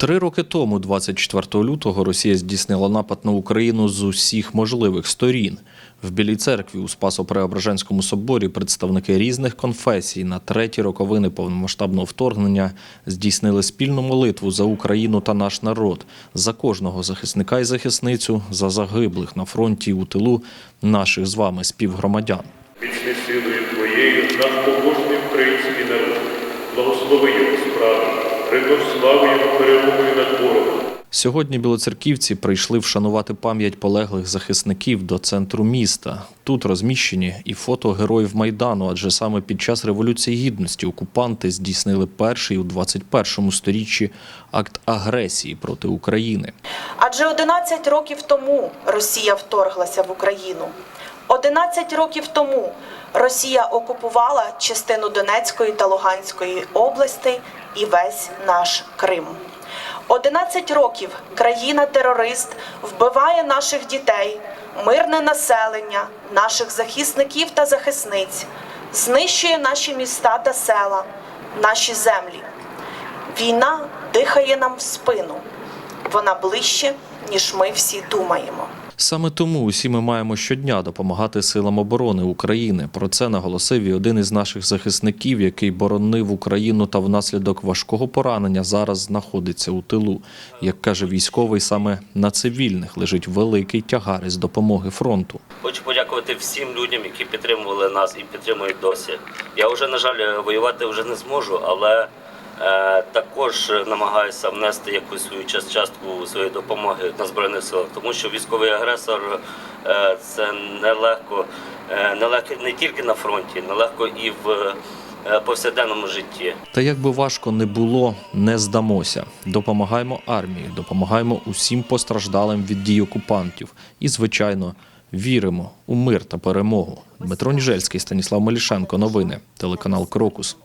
Три роки тому, 24 лютого, Росія здійснила напад на Україну з усіх можливих сторін. В Білій церкві у Спасо-Преображенському соборі представники різних конфесій на треті роковини повномасштабного вторгнення здійснили спільну молитву за Україну та наш народ, за кожного захисника і захисницю, за загиблих на фронті і у тилу наших з вами співгромадян. Вічною силою Твоєю наш побожний український народ, благослови його справи, славу його перемогою над ворогом. Сьогодні білоцерківці прийшли вшанувати пам'ять полеглих захисників до центру міста. Тут розміщені і фото героїв Майдану, адже саме під час Революції Гідності окупанти здійснили перший у 21 сторіччі акт агресії проти України. Адже 11 років тому Росія вторглася в Україну. 11 років тому Росія окупувала частину Донецької та Луганської областей і весь наш Крим. 11 років країна-терорист вбиває наших дітей, мирне населення, наших захисників та захисниць, знищує наші міста та села, наші землі. Війна дихає нам в спину. Вона ближче, ніж ми всі думаємо. Саме тому усі ми маємо щодня допомагати силам оборони України. Про це наголосив і один із наших захисників, який боронив Україну та внаслідок важкого поранення зараз знаходиться у тилу. Як каже військовий, саме на цивільних лежить великий тягар із допомоги фронту. Хочу подякувати всім людям, які підтримували нас і підтримують досі. Я вже, на жаль, воювати вже не зможу, але також намагаюся внести якусь свою частку своєї допомоги на збройних силах, тому що військовий агресор е, це нелегко, е, нелегко не тільки на фронті, нелегко і в е, повсякденному житті. Та як би важко не було, не здамося. Допомагаємо армії, допомагаємо усім постраждалим від дій окупантів. І, звичайно, віримо у мир та перемогу. Дмитро Ніжельський, Станіслав Малішенко. Новини. Телеканал Крокус.